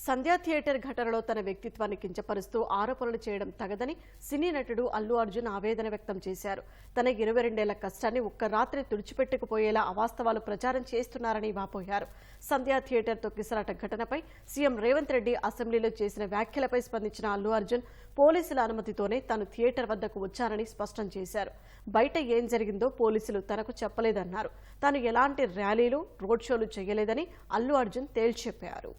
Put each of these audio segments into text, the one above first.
సంధ్యా theatre ఘటనలో తన వ్యక్తిత్వాన్ని కించపరుస్తూ ఆరోపణలు చేయడం తగదని సినీ నటుడు అల్లు అర్జున్ ఆవేదన వ్యక్తం చేశారు. తన ఇరవై రెండేళ్ళ కష్టాన్ని ఒక్క రాత్రి తుడిచిపెట్టుకుపోయేలా అవాస్తవాలు ప్రచారం చేస్తున్నారని వాపోయారు. సంధ్యా థియేటర్ తొక్కిసలాట ఘటనపై సీఎం రేవంత్ రెడ్డి అసెంబ్లీలో చేసిన వ్యాఖ్యలపై స్పందించిన అల్లు అర్జున్ పోలీసుల అనుమతితోనే తాను థియేటర్ వద్దకు వచ్చానని స్పష్టం చేశారు. బయట ఏం జరిగిందో పోలీసులు తనకు చెప్పలేదన్నారు. తాను ఎలాంటి ర్యాలీలు రోడ్ షోలు చేయలేదని అల్లు అర్జున్ తేల్చెప్పారు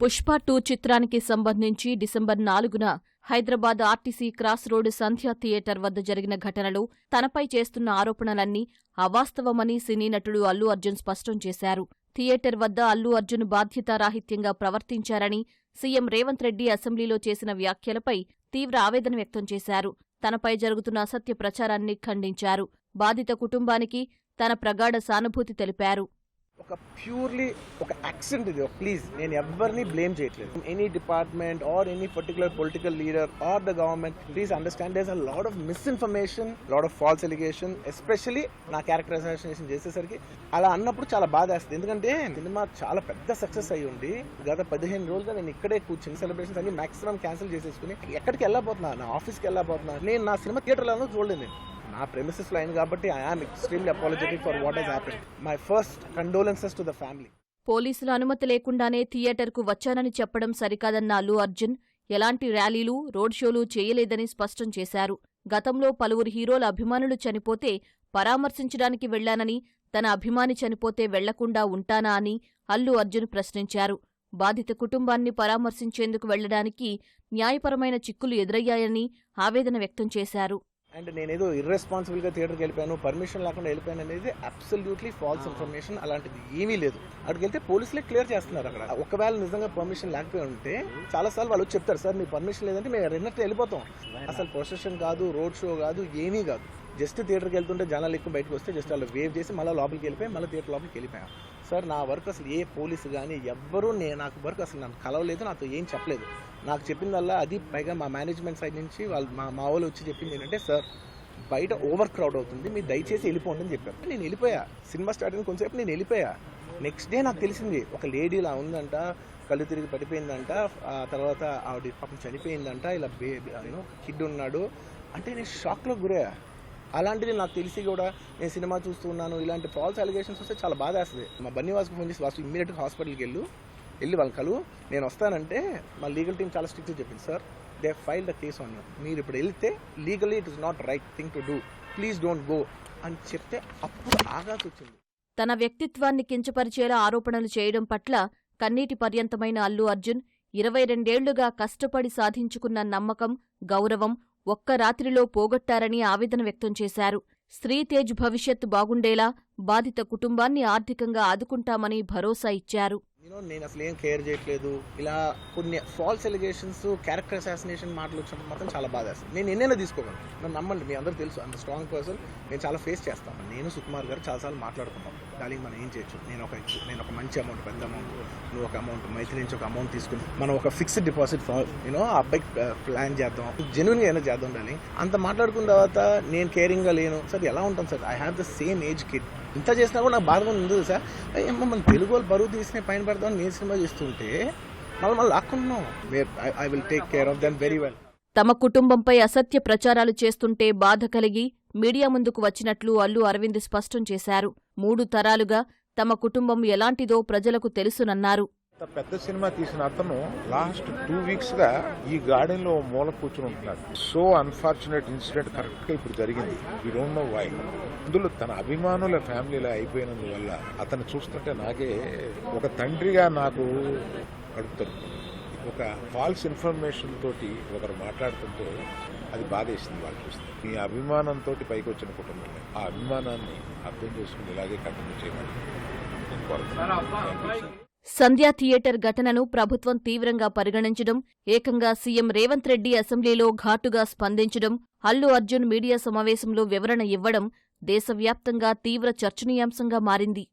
పుష్ప టూ చిత్రానికి సంబంధించి డిసెంబర్ నాలుగున Hyderabad RTC cross road Sandhya theatre వద్ద జరిగిన ఘటనలో తనపై చేస్తున్న ఆరోపణలన్నీ అవాస్తవమని సినీ నటుడు అల్లు అర్జున్ స్పష్టం చేశారు. థియేటర్ వద్ద అల్లు అర్జున్ బాధ్యతారాహిత్యంగా ప్రవర్తించారని సీఎం రేవంత్ రెడ్డి అసెంబ్లీలో చేసిన వ్యాఖ్యలపై తీవ్ర ఆవేదన వ్యక్తం చేశారు. తనపై జరుగుతున్న అసత్య ప్రచారాన్ని ఖండించారు. బాధిత కుటుంబానికి తన ప్రగాఢ సానుభూతి తెలిపారు. ఒక ప్యూర్లీ ఒక యాక్సిడెంట్ ఇది. ప్లీజ్ నేను ఎవరిని బ్లేమ్ చేయట్లేదు. Any department or any particular political leader or the government please understand there's a lot of misinformation lot of false allegation especially నా క్యారెక్టర్ చేసేసరికి. అలా అన్నప్పుడు చాలా బాధ వేస్తుంది. ఎందుకంటే సినిమా చాలా పెద్ద సక్సెస్ అయ్యి ఉండి గత పదిహేను రోజులుగా నేను ఇక్కడే కూర్చుని సెలబ్రేషన్స్ అన్ని మాక్సిమం క్యాన్సిల్ చేసేసుకుని ఎక్కడికి వెళ్ళబోతున్నా నా ఆఫీస్కి వెళ్ళబోతున్నా నేను నా సినిమా థియేటర్లో చూడలేదు నేను. నా ప్రెమిసెస్ అయింది కాబట్టి I am extremely apologetic for what has happen my first condolences to the family పోలీసుల అనుమతి లేకుండానే థియేటర్కు వచ్చానని చెప్పడం సరికాదన్న అల్లు అర్జున్. ఎలాంటి ర్యాలీలు రోడ్ షోలు చేయలేదని స్పష్టం చేశారు. గతంలో పలువురు హీరోల అభిమానులు చనిపోతే పరామర్శించడానికి వెళ్ళానని తన అభిమాని చనిపోతే వెళ్ళకుండా ఉంటానా అని అల్లు అర్జున్ ప్రశ్నించారు. బాధిత కుటుంబాన్ని పరామర్శించేందుకు వెళ్ళడానికి న్యాయపరమైన చిక్కులు ఎదురయ్యాయని ఆవేదన వ్యక్తం చేశారు. అండ్ నేనేదో ఇర్రెస్పాన్సిబుల్గా థియేటర్కి వెళ్ళిపోయాను పర్మిషన్ లేకుండా వెళ్ళిపోయాను అనేది అబ్సల్యూట్లీ ఫాల్స్ ఇన్ఫర్మేషన్ అలాంటిది ఏమీ లేదు. అక్కడికి వెళ్తే పోలీసులే క్లియర్ చేస్తున్నారు అక్కడ. ఒకవేళ నిజంగా పర్మిషన్ లేకపోయి ఉంటే చాలా సార్లు వాళ్ళు చెప్తారు సార్ మీ పర్మిషన్ లేదంటే మేము రెండంటే వెళ్ళిపోతాం. అసలు ప్రొసెషన్ కాదు రోడ్ షో కాదు ఏమీ కాదు. జస్ట్ థియేటర్కి వెళ్తుంటే జనాలు ఎక్కువ బయటకు వస్తే జస్ట్ వాళ్ళు వేవ్ చేసి మళ్ళీ లోపలికి వెళ్ళిపోయి మళ్ళీ థియేటర్ లోపలికి వెళ్ళిపోయాం. సార్ నా వర్క్ అసలు ఏ పోలీసు కానీ ఎవ్వరూ నేను నాకు వర్క్ అసలు నన్ను కలవలేదు నాతో ఏం చెప్పలేదు. నాకు చెప్పిందల్లా అది పైగా మా మేనేజ్మెంట్ సైడ్ నుంచి వాళ్ళు మా మా వాళ్ళు వచ్చి చెప్పింది ఏంటంటే సార్ బయట ఓవర్ క్రౌడ్ అవుతుంది మీరు దయచేసి వెళ్ళిపోండి అని చెప్పారు. నేను వెళ్ళిపోయా. సినిమా స్టార్ట్ అయిన కొంచెంసేపు నేను వెళ్ళిపోయా. నెక్స్ట్ డే నాకు తెలిసింది ఒక లేడీ ఇలా ఉందంట కళ్ళు తిరిగి పడిపోయిందంట ఆ తర్వాత ఆవిడ పాపం చనిపోయిందంట ఇలా బే కిడ్ ఉన్నాడు. అంటే నేను షాక్లో గురయ్యా. అలాంటిది నాకు తెలిసి కూడా నేను సినిమా చూస్తున్నాను ఇలాంటి ఫాల్స్ అలిగేషన్స్ వస్తే చాలా బాధ వేస్తుంది. మా బన్నీ వాసుకు ఫోన్ చేసి వాసు ఇమ్మీడియట్గా హాస్పిటల్కి వెళ్ళు. వెళ్ళి వాళ్ళని కలువు. నేను వస్తానంటే మా లీగల్ టీం చాలా స్ట్రిక్ట్ చెప్పింది. Sir they file the case on you మీరు ఇప్పుడు వెళ్తే legally it is not right thing to do please don't go అని చెప్తే అప్పుడు ఆగాల్సి వచ్చింది. తన వ్యక్తిత్వాన్ని కించపరిచేలా ఆరోపణలు చేయడం పట్ల కన్నీటి పర్యంతమైన అల్లు అర్జున్ ఇరవై రెండేళ్ళుగా కష్టపడి సాధించుకున్న నమ్మకం గౌరవం ఒక్క రాత్రిలో పోగొట్టారని ఆవేదన వ్యక్తం చేశారు. శ్రీతేజ్ భవిష్యత్ బాగుండేలా బాధిత కుటుంబాన్ని ఆర్థికంగా ఆదుకుంటామని భరోసా ఇచ్చారు. నేను నేను అసలు ఏం కేర్ చేయట్లేదు. ఇలా కొన్ని ఫాల్స్ ఎలిగేషన్స్ క్యారెక్టర్ అసాసినేషన్ మాటలు వచ్చినప్పుడు మాత్రం చాలా బాధ వేస్తుంది నేను ఎన్నైనా తీసుకోగలను. నన్ను నమ్మండి మీ అందరూ తెలుసు. అంత స్ట్రాంగ్ పర్సన్ నేను చాలా ఫేస్ చేస్తాను. నేను సుకుమార్ గారు చాలాసార్లు మాట్లాడుకున్నాం డాలింగ్ మనం ఏం చేయొచ్చు? నేను ఒక నేను ఒక మంచి అమౌంట్ పెద్ద అమౌంట్ నువ్వు ఒక అమౌంట్ మైత్రి నుంచి ఒక అమౌంట్ తీసుకుని మనం ఒక ఫిక్స్డ్ డిపాజిట్ యూనో ఆ అబ్బాయికి ప్లాన్ చేద్దాం. జెన్యున్గా ఏమైనా చేద్దాం డాలింగ్ అంత మాట్లాడుకున్న తర్వాత నేను కేరింగ్గా లేను. సార్ ఎలా ఉంటాం sir? I have the same age kid ఇంత చేసినా కూడా నాకు బాధగా ఉంది సార్ ఏమో మన తెలుగు వాళ్ళు బరువు తీసిన పైన పడదాం నేను సినిమా చేస్తుంటే మళ్ళీ మళ్ళీ లాక్కున్నాం. I will take care of them very well తమ కుటుంబంపై అసత్య ప్రచారాలు చేస్తుంటే బాధ కలిగి మీడియా ముందుకు వచ్చినట్లు అల్లు అరవింద్ స్పష్టం చేశారు. మూడు తరాలుగా తమ కుటుంబం ఎలాంటిదో ప్రజలకు తెలుసునన్నారు. పెద్ద సినిమా తీసిన అతను లాస్ట్ టూ వీక్స్గా ఈ గార్డెన్లో మూల కూర్చుని ఉంటున్నాడు. సో అన్ఫార్చునేట్ ఇన్సిడెంట్ కరెక్ట్గా ఇప్పుడు జరిగింది. ఈ డోంట్ నో వై అందులో తన అభిమానుల ఫ్యామిలీలో అయిపోయినందువల్ల అతను చూస్తుంటే నాకే ఒక తండ్రిగా నాకు అడుగుతాడు ఒక ఫాల్స్ ఇన్ఫర్మేషన్ తోటి ఒకరు మాట్లాడుతుంటే అది బాధేసింది వాళ్ళు చూస్తే. మీ అభిమానంతో పైకి వచ్చిన కుటుంబం ఆ అభిమానాన్ని అర్థం చేసుకుని ఇలాగే కంటిన్యూ చేయమని కోరుతున్నాను. సంధ్యా థియేటర్ ఘటనను ప్రభుత్వం తీవ్రంగా పరిగణించడం ఏకంగా సీఎం రేవంత్ రెడ్డి అసెంబ్లీలో ఘాటుగా స్పందించడం అల్లు అర్జున్ మీడియా సమావేశంలో వివరణ ఇవ్వడం దేశవ్యాప్తంగా తీవ్ర చర్చనీయాంశంగా మారింది.